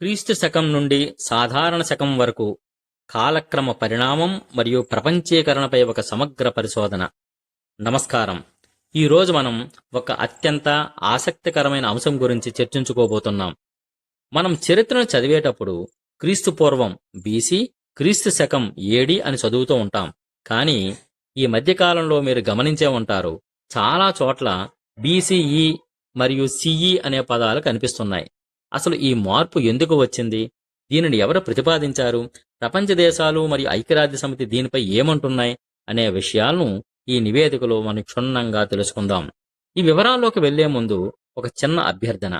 క్రీస్తు శకం నుండి సాధారణ శకం వరకు కాలక్రమ పరిణామం మరియు ప్రపంచీకరణపై ఒక సమగ్ర పరిశోధన. నమస్కారం. ఈరోజు మనం ఒక అత్యంత ఆసక్తికరమైన అంశం గురించి చర్చించుకోబోతున్నాం. మనం చరిత్రను చదివేటప్పుడు క్రీస్తు పూర్వం బీసీ క్రీస్తు శకం ఏడి అని చదువుతూ ఉంటాం. కానీ ఈ మధ్యకాలంలో మీరు గమనించే ఉంటారు చాలా చోట్ల బీసీఈ మరియు సిఈ అనే పదాలు కనిపిస్తున్నాయి. అసలు ఈ మార్పు ఎందుకు వచ్చింది? దీనిని ఎవరు ప్రతిపాదించారు? ప్రపంచ దేశాలు మరియు ఐక్యరాజ్య సమితి దీనిపై ఏమంటున్నాయి? అనే విషయాలను ఈ నివేదికలో మనం క్షుణ్ణంగా తెలుసుకుందాం. ఈ వివరాల్లోకి వెళ్ళే ముందు ఒక చిన్న అభ్యర్థన.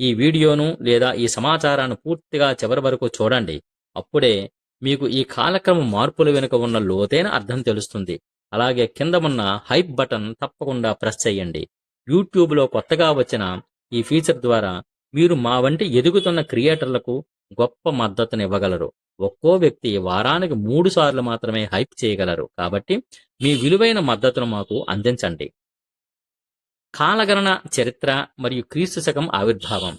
ఈ వీడియోను లేదా ఈ సమాచారాన్ని పూర్తిగా చివరి వరకు చూడండి. అప్పుడే మీకు ఈ కాలక్రమ మార్పుల వెనుక ఉన్న లోతైన అర్థం తెలుస్తుంది. అలాగే కింద ఉన్న హైప్ బటన్ తప్పకుండా ప్రెస్ చేయండి. యూట్యూబ్లో కొత్తగా వచ్చిన ఈ ఫీచర్ ద్వారా మీరు మా వంటి ఎదుగుతున్న క్రియేటర్లకు గొప్ప మద్దతునివ్వగలరు. ఒక్కో వ్యక్తి వారానికి మూడు సార్లు మాత్రమే హైప్ చేయగలరు. కాబట్టి మీ విలువైన మద్దతును మాకు అందించండి. కాలగణన చరిత్ర మరియు క్రీస్తు శకం ఆవిర్భావం.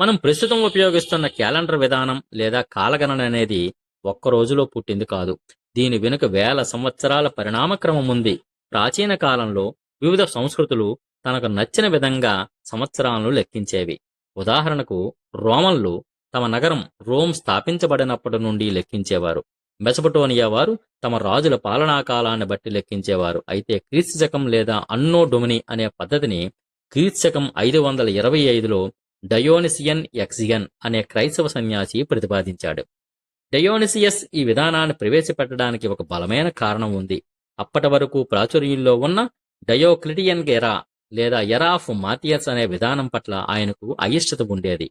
మనం ప్రస్తుతం ఉపయోగిస్తున్న క్యాలెండర్ విధానం లేదా కాలగణన అనేది ఒక్క రోజులో పుట్టింది కాదు. దీని వెనుక వేల సంవత్సరాల పరిణామక్రమం ఉంది. ప్రాచీన కాలంలో వివిధ సంస్కృతులు తనకు నచ్చిన విధంగా సంవత్సరాలను లెక్కించేవి. ఉదాహరణకు రోమన్లు తమ నగరం రోమ్ స్థాపించబడినప్పటి నుండి లెక్కించేవారు. మెసపటోనియా వారు తమ రాజుల పాలనా కాలాన్ని బట్టి లెక్కించేవారు. అయితే క్రీస్తు శకం లేదా అన్నో డొమిని అనే పద్ధతిని క్రీస్తు శకం ఐదు వందల ఇరవై ఐదులో డయోనిసియన్ ఎక్సియన్ అనే క్రైస్తవ సన్యాసి ప్రతిపాదించాడు. డయోనిసియస్ ఈ విధానాన్ని ప్రవేశపెట్టడానికి ఒక బలమైన కారణం ఉంది. అప్పటి వరకు ప్రాచుర్యంలో ఉన్న డయోక్లిటియన్ గెరా లేదా ఎరాఫ్ మాథియస్ అనే విధానం పట్ల ఆయనకు అయిష్టత ఉండేది.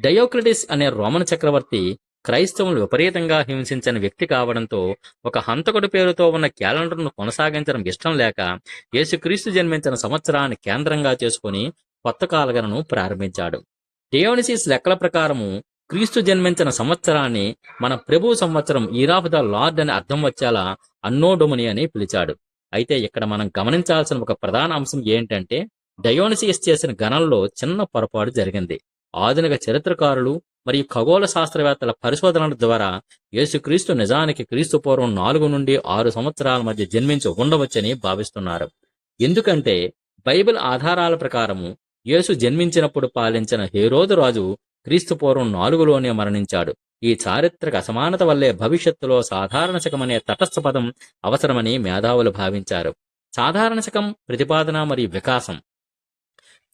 డయోక్రటిస్ అనే రోమన్ చక్రవర్తి క్రైస్తవులు విపరీతంగా హింసించిన వ్యక్తి కావడంతో ఒక హంతకుడి పేరుతో ఉన్న క్యాలెండర్ను కొనసాగించడం ఇష్టం లేక యేసుక్రీస్తు జన్మించిన సంవత్సరాన్ని కేంద్రంగా చేసుకుని కొత్త కాలగణను ప్రారంభించాడు. డియోనిసిస్ లెక్కల ప్రకారము క్రీస్తు జన్మించిన సంవత్సరాన్ని మన ప్రభు సంవత్సరం ఈరాఫ్ ద లార్డ్ అని అర్థం వచ్చేలా అన్నోడొమని అని పిలిచాడు. అయితే ఇక్కడ మనం గమనించాల్సిన ఒక ప్రధాన అంశం ఏంటంటే డయోనిసియస్ చేసిన గణంలో చిన్న పొరపాటు జరిగింది. ఆధునిక చరిత్రకారులు మరియు ఖగోళ శాస్త్రవేత్తల పరిశోధనల ద్వారా యేసుక్రీస్తు నిజానికి క్రీస్తు పూర్వం నాలుగు నుండి ఆరు సంవత్సరాల మధ్య జన్మించి ఉండవచ్చని భావిస్తున్నారు. ఎందుకంటే బైబిల్ ఆధారాల ప్రకారము యేసు జన్మించినప్పుడు పాలించిన హేరోదు రాజు క్రీస్తు పూర్వం నాలుగులోనే మరణించాడు. ఈ చారిత్రక అసమానత వల్లే భవిష్యత్తులో సాధారణ శకమనే తటస్థ పదం అవసరమని మేధావులు భావించారు. సాధారణ శకం ప్రతిపాదన మరియు వికాసం.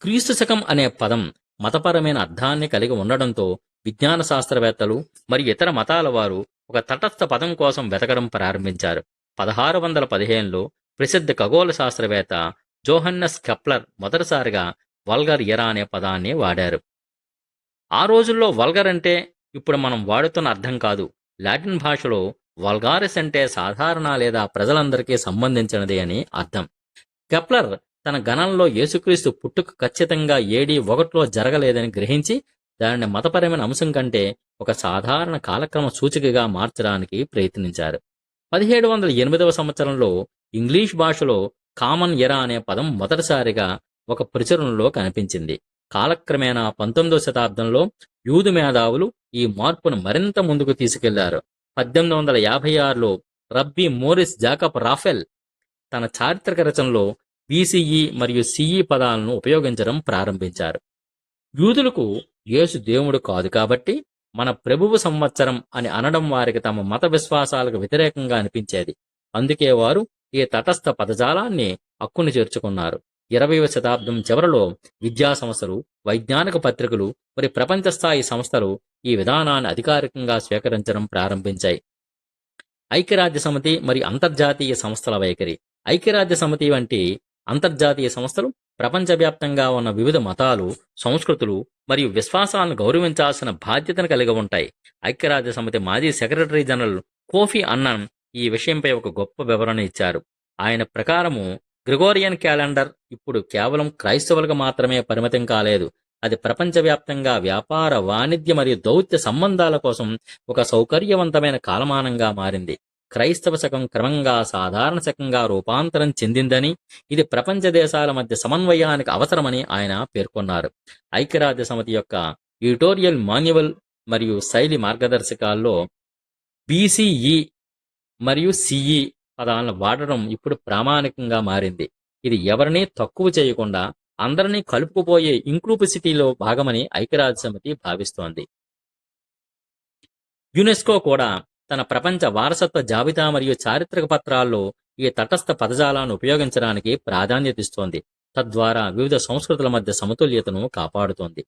క్రీస్తు శకం అనే పదం మతపరమైన అర్థాన్ని కలిగి ఉండడంతో విజ్ఞాన శాస్త్రవేత్తలు మరియు ఇతర మతాల వారు ఒక తటస్థ పదం కోసం వెతకడం ప్రారంభించారు. పదహారు వందల పదిహేనులో ప్రసిద్ధ ఖగోళ శాస్త్రవేత్త జోహన్నస్ కెప్లర్ మొదటిసారిగా వల్గర్ ఎరా అనే పదాన్ని వాడారు. ఆ రోజుల్లో వల్గర్ అంటే ఇప్పుడు మనం వాడుతున్న అర్థం కాదు. లాటిన్ భాషలో వల్గారిస్ అంటే సాధారణ లేదా ప్రజలందరికీ సంబంధించినది అని అర్థం. కెప్లర్ తన గణంలో యేసుక్రీస్తు పుట్టుక ఖచ్చితంగా ఏడి ఒకటిలో జరగలేదని గ్రహించి దానిని మతపరమైన అంశం కంటే ఒక సాధారణ కాలక్రమ సూచికగా మార్చడానికి ప్రయత్నించారు. పదిహేడు వందల ఎనిమిదవ సంవత్సరంలో ఇంగ్లీష్ భాషలో కామన్ ఎరా అనే పదం మొదటిసారిగా ఒక ప్రచురణలో కనిపించింది. కాలక్రమేణా పంతొమ్మిదవ శతాబ్దంలో యూదు మేధావులు ఈ మార్పును మరింత ముందుకు తీసుకెళ్ళారు. పద్దెనిమిది వందల యాభై ఆరులో రబ్బీ మోరిస్ జాకబ్ రాఫెల్ తన చారిత్రక రచనలో బీసీఈ మరియు సిఈ పదాలను ఉపయోగించడం ప్రారంభించారు. యూదులకు యేసు దేవుడు కాదు కాబట్టి మన ప్రభువు సంవత్సరం అని అనడం వారికి తమ మత విశ్వాసాలకు వ్యతిరేకంగా అనిపించేది. అందుకే వారు ఈ తటస్థ పదజాలాన్ని హక్కును చేర్చుకున్నారు. ఇరవైవ శతాబ్దం చివరలో విద్యా సంస్థలు వైజ్ఞానిక పత్రికలు మరి ప్రపంచ స్థాయి సంస్థలు ఈ విధానాన్ని అధికారికంగా స్వీకరించడం ప్రారంభించాయి. ఐక్యరాజ్య సమితి మరియు అంతర్జాతీయ సంస్థల వైఖరి. ఐక్యరాజ్య సమితి వంటి అంతర్జాతీయ సంస్థలు ప్రపంచవ్యాప్తంగా ఉన్న వివిధ మతాలు సంస్కృతులు మరియు విశ్వాసాలను గౌరవించాల్సిన బాధ్యతను కలిగి ఉంటాయి. ఐక్యరాజ్య సమితి మాజీ సెక్రటరీ జనరల్ కోఫీ అన్నన్ ఈ విషయంపై ఒక గొప్ప వివరణ ఇచ్చారు. ఆయన ప్రకారము గ్రిగోరియన్ క్యాలెండర్ ఇప్పుడు కేవలం క్రైస్తవులకు మాత్రమే పరిమితం కాలేదు. అది ప్రపంచవ్యాప్తంగా వ్యాపార వాణిజ్య మరియు దౌత్య సంబంధాల కోసం ఒక సౌకర్యవంతమైన కాలమానంగా మారింది. క్రైస్తవ శకం క్రమంగా సాధారణ శకంగా రూపాంతరం చెందిందని ఇది ప్రపంచ దేశాల మధ్య సమన్వయానికి అవసరమని ఆయన పేర్కొన్నారు. ఐక్యరాజ్య సమితి యొక్క ఎడిటోరియల్ మాన్యువల్ మరియు శైలి మార్గదర్శకాల్లో బీసీఈ మరియు సిఈ పదాలను వాడడం ఇప్పుడు ప్రామాణికంగా మారింది. ఇది ఎవరిని తక్కువ చేయకుండా అందరినీ కలుపుకుపోయే ఇంక్లూపిసిటీలో భాగమని ఐక్యరాజ్య సమితి భావిస్తోంది. యునెస్కో కూడా తన ప్రపంచ వారసత్వ జాబితా మరియు చారిత్రక పత్రాల్లో ఈ తటస్థ పదజాలాన్ని ఉపయోగించడానికి ప్రాధాన్యత ఇస్తోంది. తద్వారా వివిధ సంస్కృతుల మధ్య సమతుల్యతను కాపాడుతోంది.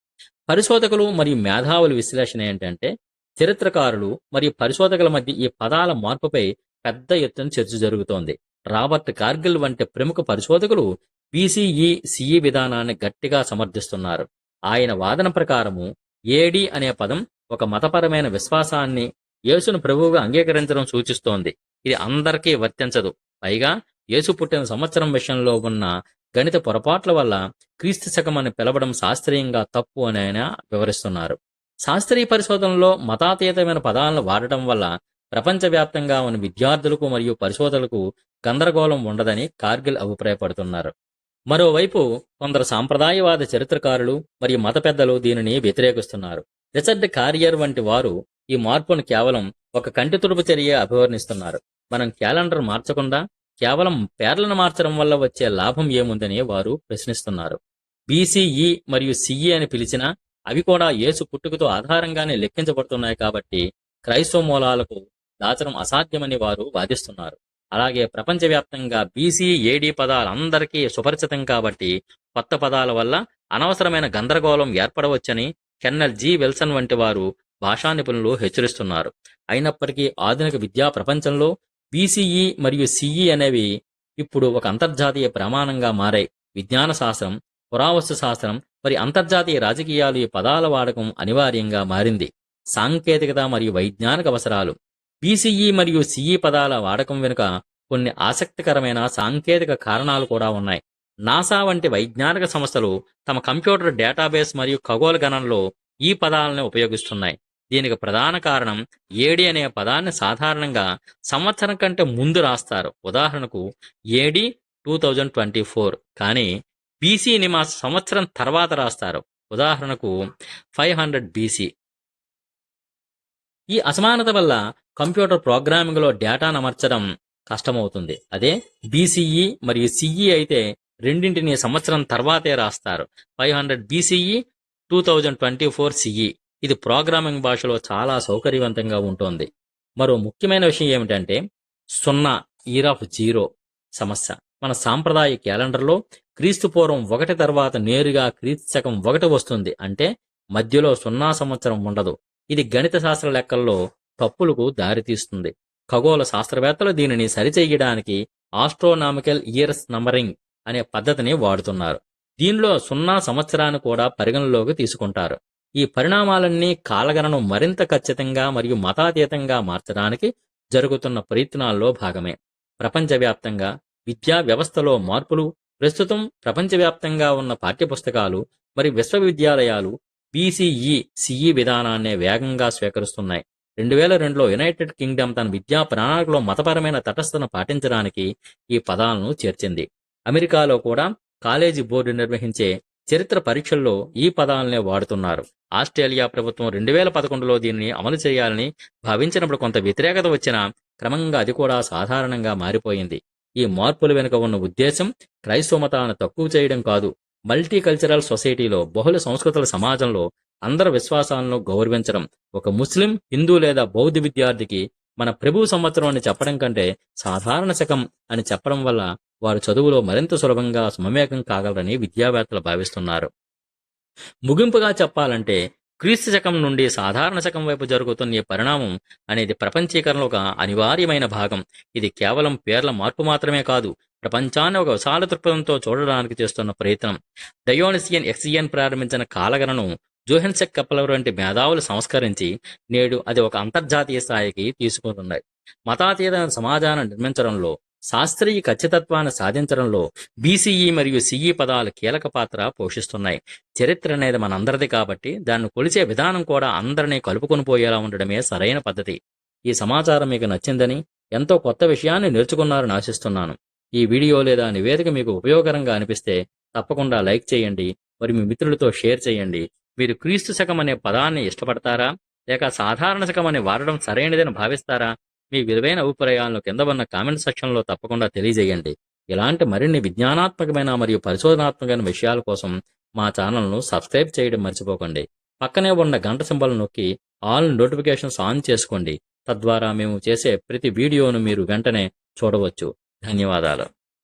పరిశోధకులు మరియు మేధావుల విశ్లేషణ ఏంటంటే చరిత్రకారులు మరియు పరిశోధకుల మధ్య ఈ పదాల మార్పుపై పెద్ద ఎత్తున చర్చ జరుగుతోంది. రాబర్ట్ కార్గిల్ వంటి ప్రముఖ పరిశోధకులు బీసీఈ సిఈ విధానాన్ని గట్టిగా సమర్థిస్తున్నారు. ఆయన వాదన ప్రకారము ఏడి అనే పదం ఒక మతపరమైన విశ్వాసాన్ని యేసును ప్రభువుగా అంగీకరించడం సూచిస్తోంది. ఇది అందరికీ వర్తించదు. పైగా యేసు పుట్టిన సంవత్సరం విషయంలో ఉన్న గణిత పొరపాట్ల వల్ల క్రీస్తు శకం అని పిలవడం శాస్త్రీయంగా తప్పు అని ఆయన వివరిస్తున్నారు. శాస్త్రీయ పరిశోధనలో మతాతీతమైన పదాలను వాడటం వల్ల ప్రపంచవ్యాప్తంగా ఉన్న విద్యార్థులకు మరియు పరిశోధకులకు గందరగోళం ఉండదని కార్గిల్ అభిప్రాయపడుతున్నారు. మరోవైపు కొందరు సాంప్రదాయవాద చరిత్రకారులు మరియు మత పెద్దలు దీనిని వ్యతిరేకిస్తున్నారు. రిచర్డ్ కార్యర్ వంటి వారు ఈ మార్పును కేవలం ఒక కంటి తుడుపు చర్య అభివర్ణిస్తున్నారు. మనం క్యాలెండర్ మార్చకుండా కేవలం పేర్లను మార్చడం వల్ల వచ్చే లాభం ఏముందని వారు ప్రశ్నిస్తున్నారు. బీసీఈ మరియు సిఈ అని పిలిచినా అవి కూడా యేసు పుట్టుకతో ఆధారంగానే లెక్కించబడుతున్నాయి కాబట్టి క్రైస్తవ మూలాలకు దాచడం అసాధ్యమని వారు వాదిస్తున్నారు. అలాగే ప్రపంచవ్యాప్తంగా బీసీ ఏడి పదాలు అందరికీ సుపరిచితం కాబట్టి కొత్త పదాల వల్ల అనవసరమైన గందరగోళం ఏర్పడవచ్చని కెన్నల్ జి. విల్సన్ వంటి వారు భాషా నిపుణులు హెచ్చరిస్తున్నారు. అయినప్పటికీ ఆధునిక విద్యా ప్రపంచంలో బీసీఈ e మరియు సిఈ e అనేవి ఇప్పుడు ఒక అంతర్జాతీయ ప్రమాణంగా మారాయి విజ్ఞాన శాస్త్రం పురావస్తు శాస్త్రం మరి అంతర్జాతీయ రాజకీయాలు ఈ పదాల వాడకం అనివార్యంగా మారింది. సాంకేతికత మరియు వైజ్ఞానిక అవసరాలు బీసీఈ మరియు సిఈ పదాల వాడకం వెనుక కొన్ని ఆసక్తికరమైన సాంకేతిక కారణాలు కూడా ఉన్నాయి. నాసా వంటి వైజ్ఞానిక సంస్థలు తమ కంప్యూటర్ డేటాబేస్ మరియు ఖగోళ గణనలో ఈ పదాలను ఉపయోగిస్తున్నాయి. దీనికి ప్రధాన కారణం ఏడి అనే పదాన్ని సాధారణంగా సంవత్సరం కంటే ముందు రాస్తారు. ఉదాహరణకు AD two thousand twenty four కానీ బీసీని మా సంవత్సరం తర్వాత రాస్తారు. ఉదాహరణకు ఫైవ్ హండ్రెడ్ బీసీ ఈ అసమానత వల్ల కంప్యూటర్ ప్రోగ్రామింగ్లో డేటాను అమర్చడం కష్టమవుతుంది. అదే బీసీఈ మరియు సిఈ అయితే రెండింటిని సంవత్సరం తర్వాతే రాస్తారు. Five hundred BCE two thousand twenty four CE. ఇది ప్రోగ్రామింగ్ భాషలో చాలా సౌకర్యవంతంగా ఉంటుంది. మరో ముఖ్యమైన విషయం ఏమిటంటే సున్నా ఇయర్ ఆఫ్ జీరో సమస్య. మన సాంప్రదాయ క్యాలెండర్లో క్రీస్తు పూర్వం ఒకటి తర్వాత నేరుగా క్రీస్తు శకం ఒకటి వస్తుంది. అంటే మధ్యలో సున్నా సంవత్సరం ఉండదు. ఇది గణిత శాస్త్ర లెక్కల్లో తప్పులకు దారితీస్తుంది ఖగోళ శాస్త్రవేత్తలు దీనిని సరిచేయడానికి ఆస్ట్రోనామికల్ ఇయర్స్ నంబరింగ్ అనే పద్ధతిని వాడుతున్నారు. దీనిలో సున్నా సంవత్సరాన్ని కూడా పరిగణలోకి తీసుకుంటారు. ఈ పరిణామాలన్నీ కాలగణను మరింత ఖచ్చితంగా మరియు మతాతీతంగా మార్చడానికి జరుగుతున్న ప్రయత్నాల్లో భాగమే. ప్రపంచవ్యాప్తంగా విద్యా వ్యవస్థలో మార్పులు ప్రస్తుతం ప్రపంచవ్యాప్తంగా ఉన్న పాఠ్యపుస్తకాలు మరియు విశ్వవిద్యాలయాలు బీసీఈ సిఈ విధానాన్నే వేగంగా స్వీకరిస్తున్నాయి. రెండు వేల రెండులో యునైటెడ్ కింగ్డమ్ తన విద్యా ప్రణాళికలో మతపరమైన తటస్థను పాటించడానికి ఈ పదాలను చేర్చింది. అమెరికాలో కూడా కాలేజీ బోర్డు నిర్వహించే చరిత్ర పరీక్షల్లో ఈ పదాలనే వాడుతున్నారు. ఆస్ట్రేలియా ప్రభుత్వం రెండు వేల పదకొండులో దీనిని అమలు చేయాలని భావించినప్పుడు కొంత వ్యతిరేకత వచ్చినా క్రమంగా అది కూడా సాధారణంగా మారిపోయింది. ఈ మార్పుల వెనుక ఉన్న ఉద్దేశం క్రైస్తవ మతాన్ని తక్కువ చేయడం కాదు. మల్టీ కల్చరల్ సొసైటీలో బహుళ సంస్కృతుల సమాజంలో అందరి విశ్వాసాలను గౌరవించడం ఒక ముస్లిం హిందూ లేదా బౌద్ధ విద్యార్థికి మన ప్రభు సంవత్సరం అని చెప్పడం కంటే సాధారణ శకం అని చెప్పడం వల్ల వారు చదువులో మరింత సులభంగా సమమేకం కాగలరని విద్యావేత్తలు భావిస్తున్నారు. ముగింపుగా చెప్పాలంటే క్రీస్తు శకం నుండి సాధారణ శకం వైపు జరుగుతున్న ఈ పరిణామం అనేది ప్రపంచీకరణలో ఒక అనివార్యమైన భాగం. ఇది కేవలం పేర్ల మార్పు మాత్రమే కాదు ప్రపంచాన్ని ఒక విశాల దృక్పథంతో చూడడానికి చేస్తున్న ప్రయత్నం. డయోనిసియన్ ఎక్సియన్ ప్రారంభించిన కాలగణను జోహెన్సెక్ కప్పలవర్ వంటి మేధావులు సంస్కరించి నేడు అది ఒక అంతర్జాతీయ స్థాయికి తీసుకుంటున్నాయి. మతాతీత సమాజాన్ని నిర్మించడంలో శాస్త్రీయ ఖచ్చితత్వాన్ని సాధించడంలో బీసీఈ మరియు సిఈ పదాలు కీలక పాత్ర పోషిస్తున్నాయి. చరిత్ర అనేది మనందరిది కాబట్టి దాన్ని కొలిచే విధానం కూడా అందరినీ కలుపుకొని పోయేలా ఉండడమే సరైన పద్ధతి. ఈ సమాచారం మీకు నచ్చిందని ఎంతో కొత్త విషయాన్ని నేర్చుకున్నారని ఆశిస్తున్నాను. ఈ వీడియో లేదా నివేదిక మీకు ఉపయోగకరంగా అనిపిస్తే తప్పకుండా లైక్ చేయండి మరి మీ మిత్రులతో షేర్ చేయండి. మీరు క్రీస్తు శకం అనే పదాన్ని ఇష్టపడతారా? లేక సాధారణ శకం అని వాడడం సరైనదని భావిస్తారా? మీ విలువైన అభిప్రాయాలను కింద ఉన్న కామెంట్ సెక్షన్లో తప్పకుండా తెలియజేయండి. ఇలాంటి మరిన్ని విజ్ఞానాత్మకమైన మరియు పరిశోధనాత్మకమైన విషయాల కోసం మా ఛానల్ను సబ్స్క్రైబ్ చేయడం మర్చిపోకండి. పక్కనే ఉన్న గంట సింబల్ నొక్కి ఆల్ నోటిఫికేషన్స్ ఆన్ చేసుకోండి. తద్వారా మేము చేసే ప్రతి వీడియోను మీరు వెంటనే చూడవచ్చు. ధన్యవాదాలు.